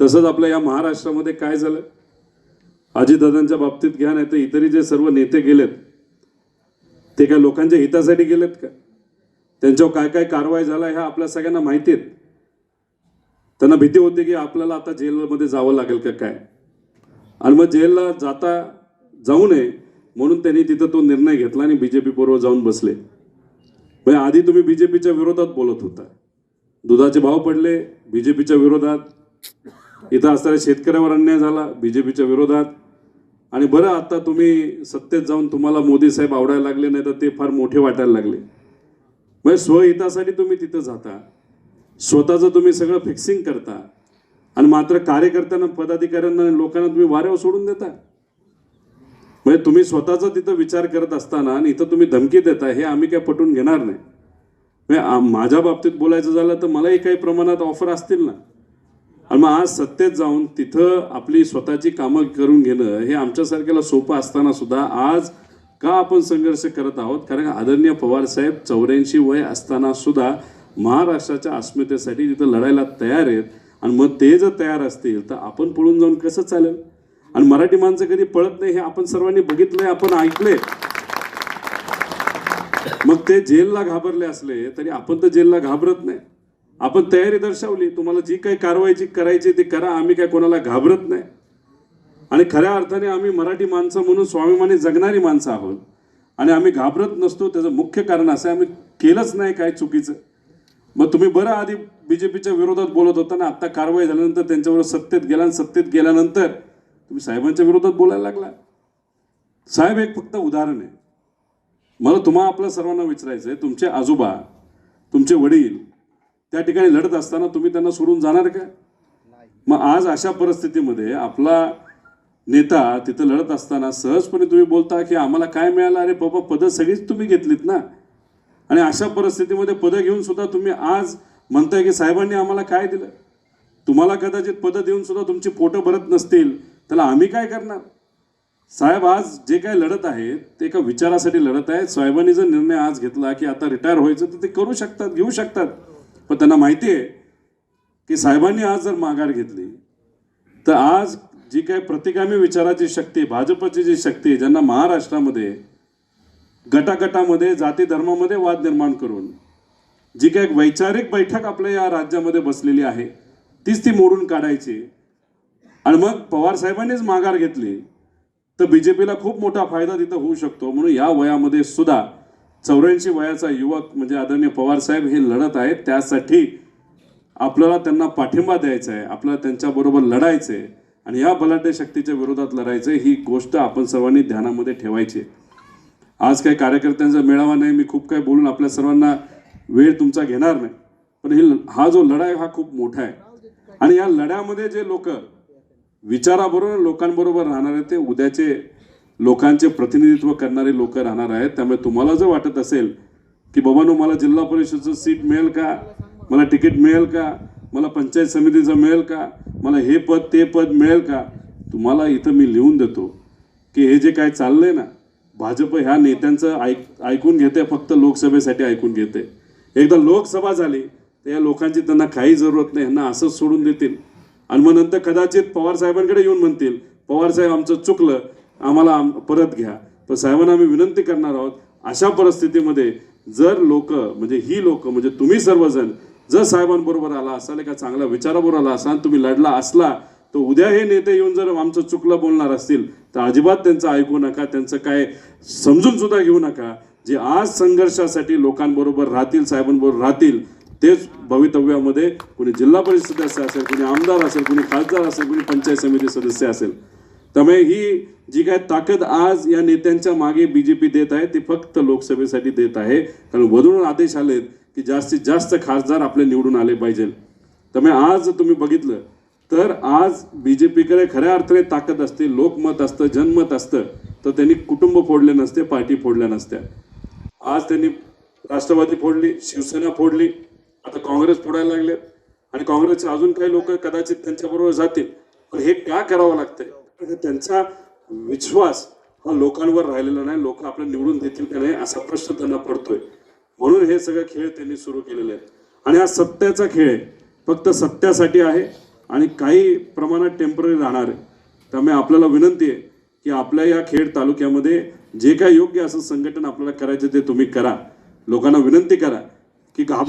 तसंच आपल्या या महाराष्ट्रामध्ये काय झालं? अजितदादांच्या बाबतीत घ्या नाही तर इतरही जे सर्व नेते गेलेत ते काय लोकांच्या हितासाठी गेलेत का? त्यांच्यावर काय काय कारवाई झाला ह्या आपल्या सगळ्यांना माहिती आहेत. त्यांना भीती होती की आपल्याला आता जेलमध्ये जावं लागेल का काय? आणि मग जेलला जाता जाऊ नये म्हणून त्यांनी तिथं तो निर्णय घेतला आणि बी जे पीबरोबर जाऊन बसले. म्हणजे आधी तुम्ही बी जे पीच्या विरोधात बोलत होता. दुधाचे भाव पडले बी जे पीच्या विरोधात इथं असणाऱ्या शेतकऱ्यावर अन्याय झाला बीजेपीच्या विरोधात. आणि बरं आता तुम्ही सत्तेत जाऊन तुम्हाला मोदी साहेब आवडायला लागले नाही तर ते फार मोठे वाटायला लागले. म्हणजे स्वहितासाठी तुम्ही तिथं जाता. स्वतःचं तुम्ही सगळं फिक्सिंग करता. आणि मात्र कार्यकर्त्यांना पदाधिकाऱ्यांना लोकांना तुम्ही वाऱ्यावर सोडून देता. म्हणजे तुम्ही स्वतःचा तिथं विचार करत असताना आणि इथं तुम्ही धमकी देता हे आम्ही काय पटवून घेणार नाही. म्हणजे माझ्या बाबतीत बोलायचं झालं तर मलाही काही प्रमाणात ऑफर असतील ना. आणि मग आज सत्तेत जाऊन तिथं आपली स्वतःची कामं करून घेणं हे आमच्यासारख्याला सोपं असताना सुद्धा आज का आपण संघर्ष करत आहोत? कारण आदरणीय पवार साहेब चौऱ्याऐंशी वय असताना सुद्धा महाराष्ट्राच्या अस्मितेसाठी तिथं लढायला तयार आहेत. आणि मग ते जर तयार असतील तर आपण पळून जाऊन कसं चालेल? आणि मराठी माणसं कधी पळत नाही हे आपण सर्वांनी बघितलंय आपण ऐकलंय. मग ते जेलला घाबरले असले तरी आपण तर जेलला घाबरत नाही. आपण तयारी दर्शवली तुम्हाला जी काही कारवाईची करायची ती करा आम्ही काय कोणाला घाबरत नाही. आणि खऱ्या अर्थाने आम्ही मराठी माणसं म्हणून स्वाभिमानी जगणारी माणसं आहोत. आणि आम्ही घाबरत नसतो त्याचं मुख्य कारण असं आहे, आम्ही केलंच नाही काय चुकीचं. मग तुम्ही बरं आधी बी जे पीच्या विरोधात बोलत होता ना आत्ता कारवाई झाल्यानंतर त्यांच्यावर सत्तेत गेला आणि सत्तेत गेल्यानंतर तुम्ही साहेबांच्या विरोधात बोलायला लागला. साहेब एक फक्त उदाहरण आहे. मला तुम्हा आपल्या सर्वांना विचारायचं आहे तुमचे आजोबा तुमचे वडील त्या ठिकाणी लढत असताना तुम्ही त्यांना सोडून जाणार का? मग आज अशा परिस्थितीमध्ये आपला नेता तिथं लढत असताना सहजपणे तुम्ही बोलता की आम्हाला काय मिळालं? अरे बाबा पदं सगळीच तुम्ही घेतलीत ना. आणि अशा परिस्थितीमध्ये पदं घेऊन सुद्धा तुम्ही आज म्हणताय की साहेबांनी आम्हाला काय दिलं? तुम्हाला कदाचित पदं देऊन सुद्धा तुमची पोटं भरत नसतील त्याला आम्ही काय करणार? साहेब आज जे काय लढत आहेत ते एका विचारासाठी लढत आहेत साहेबांनी जर निर्णय आज घेतला की आता रिटायर व्हायचं तर ते करू शकतात घेऊ शकतात. पण त्यांना माहिती आहे की साहेबांनी आज जर माघार घेतली तर आज जी काय प्रतिगामी विचाराची शक्ती भाजपची जी शक्ती आहे, ज्यांना महाराष्ट्रामध्ये गटागटामध्ये जाती धर्मामध्ये वाद निर्माण करून जी काय वैचारिक बैठक आपल्या या राज्यामध्ये बसलेली आहे तीच ती मोडून काढायची. आणि मग पवार साहेबांनीच माघार घेतली तर बी जे पीला खूप मोठा फायदा तिथं होऊ शकतो. म्हणून या वयामध्ये सुद्धा चौऱ्याऐंशी वयाचा युवक म्हणजे आदरणीय पवार साहेब हे लढत आहेत त्यासाठी आपल्याला त्यांना पाठिंबा द्यायचा आहे आपल्याला त्यांच्याबरोबर लढायचं आहे आणि या बलाढ्य शक्तीच्या विरोधात लढायचं आहे ही गोष्ट आपण सर्वांनी ध्यानामध्ये ठेवायची आज काही कार्यकर्त्यांचा मेळावा नाही मी खूप काही बोलून आपल्या सर्वांना वेळ तुमचा घेणार नाही. पण ही हा जो लढा आहे हा खूप मोठा आहे. आणि या लढ्यामध्ये जे लोक विचाराबरोबर लोकांबरोबर राहणार आहेत ते उद्याचे लोकांचे प्रतिनिधित्व करणारे लोक राहणार आहेत. त्यामुळे तुम्हाला जर वाटत असेल की बाबानो मला जिल्हा परिषदचं सीट मिळेल का? मला तिकीट मिळेल का? मला पंचायत समितीचं मिळेल का? मला हे पद ते पद मिळेल का? तुम्हाला इथं मी लिहून देतो की हे जे काय चाललंय ना भाजप ह्या नेत्यांचं ऐक ऐकून घेते फक्त लोकसभेसाठी ऐकून घेते. एकदा लोकसभा झाली तर या लोकांची त्यांना काही जरूरत नाही ह्यांना असंच सोडून देतील. आणि मग नंतर कदाचित पवार साहेबांकडे येऊन म्हणतील पवारसाहेब आमचं चुकलं आम्हाला आम- परत घ्या. तर साहेबांना आम्ही विनंती करणार आहोत अशा परिस्थितीमध्ये जर लोक म्हणजे ही लोक म्हणजे तुम्ही सर्वजण जर साहेबांबरोबर आला असाल एका चांगल्या विचाराबरोबर आला असाल तुम्ही लढला असला तर उद्या हे नेते येऊन जर आमचं चुकलं बोलणार असतील तर अजिबात त्यांचं ऐकू नका त्यांचं काय समजून सुद्धा घेऊ नका. जे आज संघर्षासाठी लोकांबरोबर राहतील साहेबांबरोबर राहतील तेच भवितव्यामध्ये कोणी जिल्हा परिषद सदस्य असेल कोणी आमदार असेल कोणी खासदार असेल कोणी पंचायत समिती सदस्य असेल. त्यामुळे ही जी काय ताकद आज या नेत्यांच्या मागे बीजेपी देत आहे ती फक्त लोकसभेसाठी देत आहे. कारण वरून आदेश आलेत की जास्तीत जास्त खासदार आपले निवडून आले पाहिजे. त्यामुळे आज तुम्ही बघितलं तर आज बीजेपीकडे खऱ्या अर्थाने ताकद असते लोकमत असतं जनमत असतं तर त्यांनी कुटुंब फोडले नसते पार्टी फोडल्या नसत्या. आज त्यांनी राष्ट्रवादी फोडली शिवसेना फोडली आता काँग्रेस फोडायला लागले आणि काँग्रेसचे अजून काही लोक कदाचित त्यांच्याबरोबर जातील. पण हे का करावं लागतंय? त्यांचा विश्वास हा लोकांवर राहिलेला नाही. लोक आपल्याला निवडून देतील का नाही असा प्रश्न त्यांना पडतोय. म्हणून हे सगळे खेळ त्यांनी सुरू केलेले आहेत. आणि हा सत्याचा खेळ आहे. फक्त सत्यासाठी आहे आणि काही प्रमाणात टेंपररी राहणार आहे. त्यामुळे आपल्याला विनंती आहे की आपल्या या खेड तालुक्यामध्ये जे काय योग्य असं संघटन आपल्याला करायचं ते तुम्ही करा. लोकांना विनंती करा की घाब